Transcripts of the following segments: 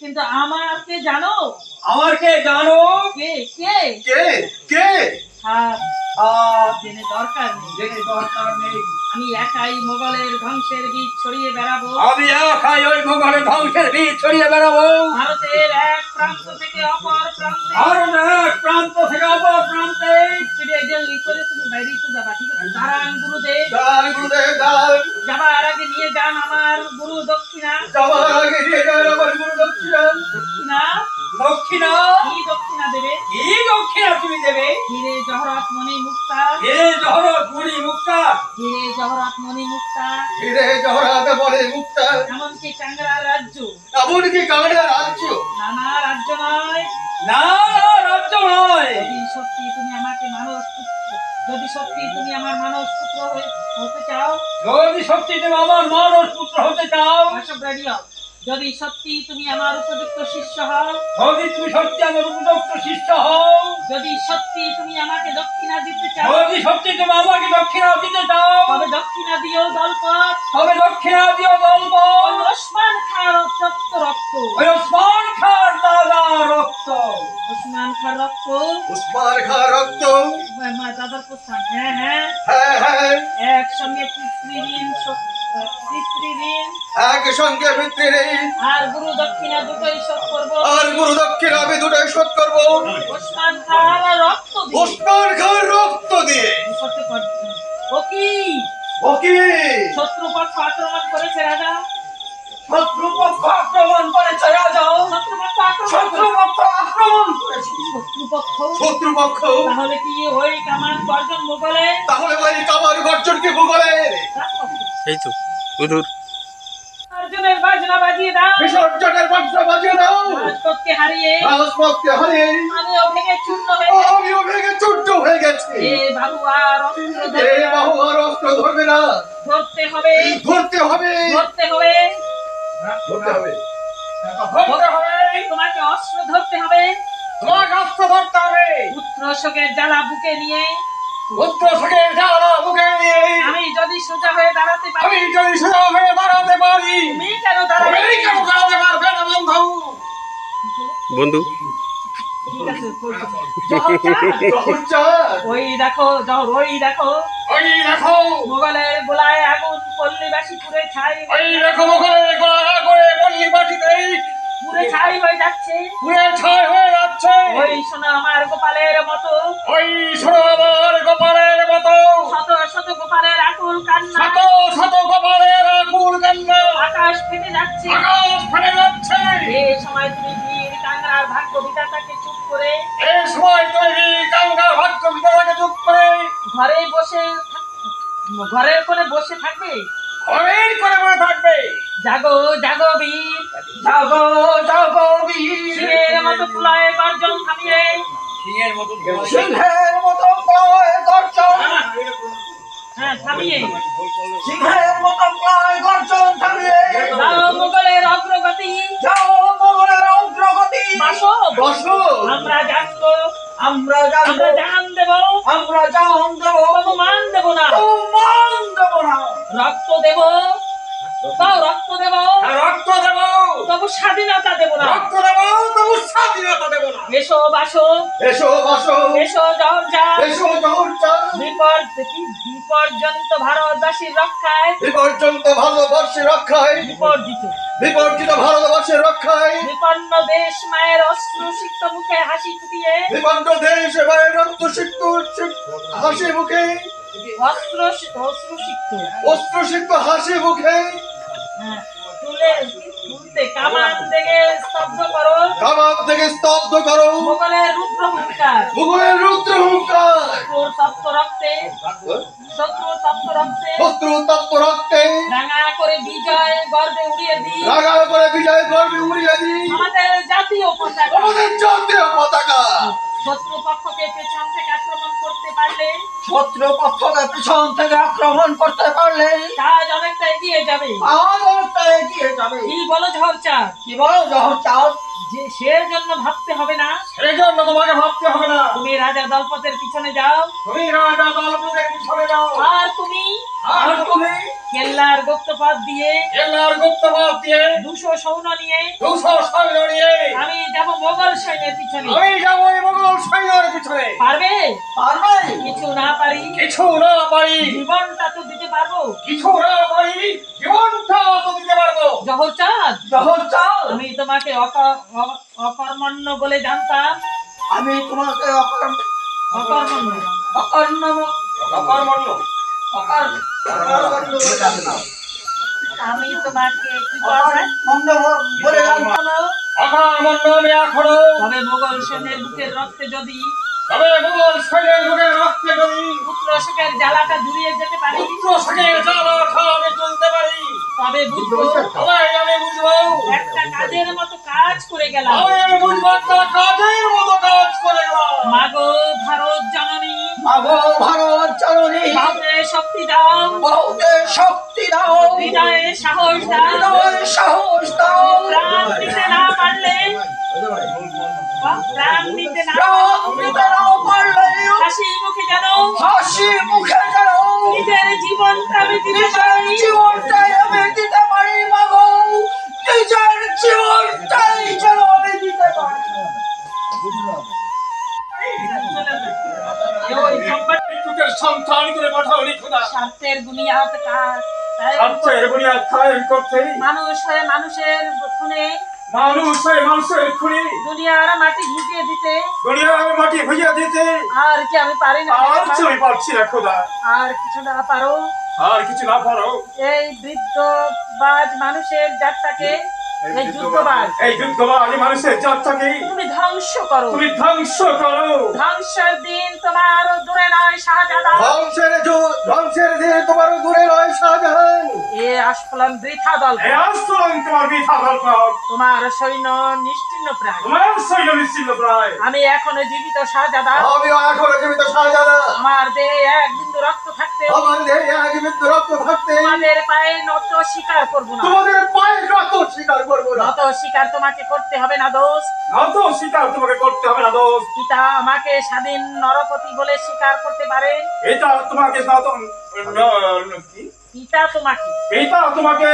কিন্তু আমাকে জানো? আমার কে জানো? কে? কে? কে? কে? জেনে দরকার নেই। জেনে দরকার নেই। আমি একাই মোগলের ধ্বংসের বীজ ছড়িয়ে বেড়াবো। আমি একাই ওই মোগলের ধ্বংসের বীজ ছড়িয়ে বেড়াবো। ভারতের এক প্রান্ত থেকে অপর প্রান্তে ভারত এক প্রান্ত থেকে অপর প্রান্তে গেলি করে তুমি বাইরে তো যাবা ঠিক আছে? দাঁড়ান গুরুদেব। গুরুদেব দেবে। হিরে জহরত মণি মুক্তা এ জহরত মুড়ি মুক্তা হিরে জহরত মণি মুক্তা হিরে জহরাতে বলে মুক্তা এমনকি টাঙ্গরা রাজ্য। এমনকি কামড়া রাজ্য। নানা রাজ্য নয় না রাজ্য নয় যদি সত্যি তুমি আমাকে মানস পুত্র যদি সত্যি তুমি আমার মানস পুত্র হতে চাও যদি সত্যি তুমি আমার মানস পুত্র হতে চাও আসব রেডি হও। যদি সত্যি তুমি আমার উপযুক্ত শিষ্য হও যদি তুমি সত্যি আমার উপযুক্ত শিষ্য হও যদি সত্যি তুমি আমাকে দক্ষিণা দিতে চাও যদি সত্যি তুমি আমাকে দক্ষিণা দিতে চাও তবে দক্ষিণা দিও দলপথ তবে দক্ষিণা দিও স- পিতৃঋণ আর গুরু দক্ষিণা দুটোই শোধ করব। আর গুরু দক্ষিণা আমি দুটোই শোধ করব। ওসমান খার রক্ত দিয়ে। উসমান খার রক্ত দিয়ে। সত্য করছে। ও কি ও কি শত্রুপক্ষ আক্রমণ করেছে রাজা। শত্রুপক্ষ আক্রমণ করেছে রাজা। শত্রুপক্ষ আক্রমণ করেছে। শত্রুপক্ষ শত্রুপক্ষ। তাহলে কি ওই কামান গর্জন মোগলে তাহলে ওই কামার গর্জন কি ভূগোলের এই তো উদুর। অর্জুনের বাজনা বাজিয়ে দাও। বিসর্জনের বংশ বাজিয়ে দাও। রাজপথকে হারিয়ে। রাজপথকে হারিয়ে। আমিও ভেঙে চূর্ণ হয়ে গেছি। আমিও ভেঙে চূর্ণ হয়ে গেছি। এ বাবু আর অস্ত্র ধরবে না। বাহু আর অস্ত্র ধরবে না। ধরতে হবে। ধরতে হবে। ধরতে হবে। ধরতে হবে। ধরতে হবে। তোমাকে অস্ত্র ধরতে হবে। তোমাকে অস্ত্র ধরতে হবে। পুত্র শোকের জ্বালা বুকে নিয়ে থেকে বুকে আমি যদি সোজা হয়ে দাঁড়াতে পারি আমি যদি সোজা হয়ে দাঁড়াতে পারি তুমি কেন দাঁড়াবে? তুমি কেন দাঁড়াতে পারবে না বন্ধু? ওই দেখো জহর ওই দেখো। ওই দেখো। মোগলের গোলায় আগুন পল্লীবাসী পুরে ছাই ওই দেখো মুখে গোলা করে পল্লী বাটিতেই পুরে ছাই হয়ে যাচ্ছে। পুরে ছাই হয়ে যাচ্ছে। ওই শোনো আমার গোপালের মতো। ওই ছোট আমার ঘরের কোণে বসে থাকবে? ঘরের করে বসে থাকবে। জাগো জাগো বীর। জাগো জাগো বীর। সিংহের মতো কুলায় গর্জন থামিয়ে। সিংহের মতো সিংহের মতো কুলায় গর্জন। হ্যাঁ থামিয়ে। সিংহের মতো প্রায় গর্জন থামিয়ে দাও মোগলের অগ্রগতি যাও মোগলের অগ্রগতি বাসো বসো আমরা জানব আমরা আমরা জানব জান দেব আমরা জান দেবো তবু মান দেব না মান দেবো না রক্ত দেব তাও রক্ত দেব রক্ত দেবো তবু স্বাধীনতা দেব না। রক্ত দেবো তবু স্বাধীনতা দেবো না। এসো বাসো। এসো বসো। এসো জর্জা এসো চান বিপদ বিপর্যন্ত ভারতবাসীর রক্ষায়। এ পর্যন্ত ভারতবর্ষের রক্ষায়। বিপর্জিত। বিপর্জিত ভারতবর্ষের রক্ষায়। বিপন্ন দেশ মায়ের অশ্রু সিক্ত মুখে হাসি ফুটিয়ে। বিপন্ন দেশ এবার রক্ত সিক্ত হাসি মুখে। অস্ত্র অশ্রু সিক্ত। অস্ত্র সিক্ত হাসি মুখে। হ্যাঁ, তুলে কামান থেকে স্তব্ধ করো। কামাক থেকে স্তব্ধ করো। মোগলের রুদ্র হুঙ্কার। মুঘলের রুদ্র হুঙ্কার। তপ্ত রক্তে। শত্রুর তপ্ত রক্তে। শত্রু তত্ত্ব রক্তে। রাঙা করে বিজয় শত্রু পক্ষকে পেছন থেকে আক্রমণ করতে পারলে শত্রু পক্ষকে থেকে আক্রমণ করতে পারলে কাজ অনেকটা এগিয়ে যাবে। আমাদের এগিয়ে যাবে। কি বলো ঝরচা কি বলো যখন চাও যে সে জন্য ভাবতে হবে না। সেই জন্য তোমাকে ভাবতে হবে না। তুমি রাজা দলপথের পিছনে যাও। তুমি রাজা দলপদের পিছনে যাও। আর তুমি? আর তুমি? কেল্লার দিয়ে গুপ্তবাদ দিয়ে দুশো সৈন্য নিয়ে সৈন্যের পিছনে আমি যাব এই মোগল সৈন্যের পিছনে পারবে পারবে কিছু না পারি কিছু না পারি জীবনটা তো দিতে পারব। কিছু না পারি জীবনটা তো দিতে পারব। জহর চাঁদ জহর চাল আমি তোমাকে অকর্মণ্য বলে জানতাম। আমি তোমাকে অকর্ম অকর্মণ্য। অকর্ম অকর্মণ্য। অকর্মণ্য বলে জানতাম। আমি তোমাকে কি বলে জানতাম। অকর্মণ্য আমি এখনও তবে মোগল সৈন্যের বুকের রক্তে যদি তবে মোগল সৈন্যের বুকে রক্তে যদি পুত্র শোকের জ্বালাটা জুড়িয়ে যেতে পারি। পুত্র সাথে জ্বালা আমি তুলতে পারি। তবে বুঝব তবে আমি বুঝব। একটা কাজের মতো কাজ করে গেলাম। তবে আমি বুঝব একটা কাজের মতো কাজ করে গেলাম। মাগো ভারত জননী। মাগো ভারত জননী। বাহুতে শক্তি দাও। বহুতে শক্তি দাও। হৃদয়ে সাহস দাও। হৃদয়ে সাহস দাও। প্রাণ দিতে না পারলে প্রাণ দিতে না সন্তান করে পাঠাওনি খোদা। স্বার্থের কাজ তাই স্বার্থের বুনিয়াদ কায়েম করতে? মানুষ হয়ে মানুষের খুনে। মানুষ হয়ে মানুষের খুনি। দুনিয়ার মাটি ভিজিয়ে দিতে। দুনিয়ার মাটি দিতে। আর কি আমি পারি না। আর চলে পারছি না খোদা। আর কিছু না পারো। আর কিছু না পারো। এই বৃদ্ধ বাজ মানুষের জাতটাকে এই যুদ্ধবাজ এই যুদ্ধবাজ মানুষের জাতটাকে তুমি ধ্বংস করো। তুমি ধ্বংস করো। ধ্বংসের দিন তোমার দূরে নয় শাহজাদা ধ্বংসের দিন তোমার দূরে রয় শাহজাহান। এ আস্ফলন বৃথা দল। এই আস্তরণ তোমার বৃথা দরকার তোমার সৈন্য নিশ্চিন্ন প্রায়। তোমার সৈন্য নিশ্চিন্ন প্রায়। আমি এখনও জীবিত শাহজাদা। আমিও এখনও জীবিত শাহজাদা। আমার দেহে এক বিন্দু রক্ত থাকতে। আমার দেহে এক বিন্দু রক্ত থাকতে। তোমাদের পায়ে নত স্বীকার করব না। তোমাদের পায়ের রক্ত স্বীকার করব না। নত স্বীকার তোমাকে করতে হবে না দোষ। নত স্বীকার তোমাকে করতে হবে না দোষ। পিতা আমাকে স্বাধীন নরপতি বলে স্বীকার করতে পারে। এটা তোমাকে নত পিতা তোমাকে। এটা তোমাকে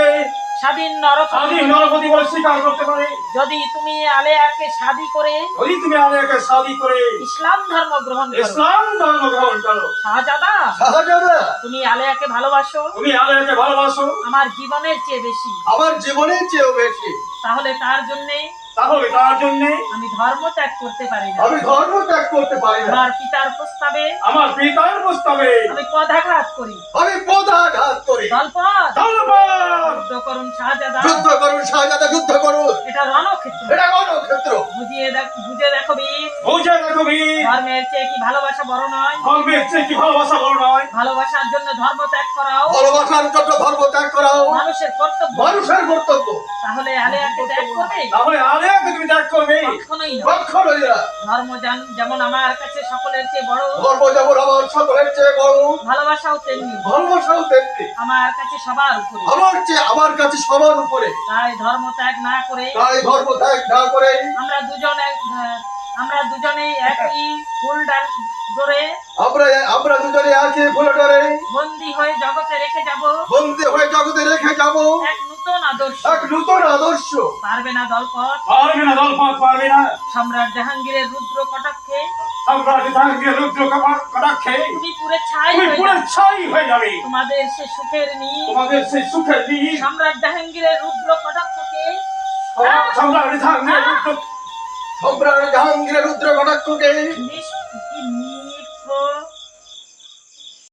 স্বাধীন নরপতি নরপতি বলে স্বীকার করতে পারে। যদি তুমি আলেয়াকে শাদি করে যদি তুমি আলেয়াকে শাদি করে ইসলাম ধর্ম গ্রহণ করো। ইসলাম ধর্ম গ্রহণ করো। শাহজাদা শাহজাদা। তুমি আলেয়াকে ভালোবাসো। তুমি আলেয়াকে ভালোবাসো। আমার জীবনের চেয়ে বেশি। আমার জীবনের চেয়েও বেশি। তাহলে তার জন্য তাহলে তার জন্য আমি ধর্ম ত্যাগ করতে পারি না। আমি ধর্ম ত্যাগ করতে পারি না। আমার পিতার প্রস্তাবে আমার পিতার প্রস্তাবে আমি পদাঘাত করি। আমি পদাঘাত করি। দলপত যুদ্ধ করুন শাহজাদা। যুদ্ধ করুন শাহজাদা যুদ্ধ করুন এটা রণক্ষেত্র। এটা রণক্ষেত্র। ক্ষেত্র বুঝিয়ে দেখ বুঝে ধর্মের চেয়ে কি ভালোবাসা বড় নয়? ধর্মের চেয়ে কি ভালোবাসা বড় নয়? ভালোবাসার জন্য ধর্ম ত্যাগ করাও। ভালোবাসার জন্য ধর্ম ত্যাগ করাও। মানুষের কর্তব্য। মানুষের কর্তব্য। তাহলে আলেয়াকে ত্যাগ করবে? তাহলে আলেয়াকে তুমি ত্যাগ করবে? কখনোই না কখনোই না ধর্ম যেমন আমার কাছে সকলের চেয়ে বড় ধর্ম যেমন আমার সকলের চেয়ে বড় ভালোবাসাও তেমনি। ভালোবাসাও তেমনি। আমার কাছে সবার উপরে। আমার চেয়ে আমার কাছে সবার উপরে। তাই ধর্ম ত্যাগ না করে তাই ধর্ম ত্যাগ না করে আমরা দুজন এক- আমরা দুজনেই একই ফুল ডাল ধরে আমরা আমরা দুজনে একই ফুলে ধরে বন্দী হয়ে জগতে রেখে যাব। বন্দী হয়ে জগতে রেখে যাব। এক নতুন আদর্শ। এক নতুন আদর্শ। পারবে না দলপথ। পারবে না দলপথ পারবে না। সম্রাট জাহাঙ্গীরের রুদ্র কটাক্ষে। আমরা জাহাঙ্গীর রুদ্র কটাক্ষে। তুমি পুরে ছাই তুমি হয়ে পুরো যাবে। ছাই হয়ে যাবে। তোমাদের সে সুখের নি তোমাদের সেই সুখের দিন সম্রাট জাহাঙ্গীরের রুদ্র কটাক্ষকে সম্রাট জাহাঙ্গীর রুদ্র সম্রাট জাহাঙ্গীরের রুদ্র ঘটাক্ষকে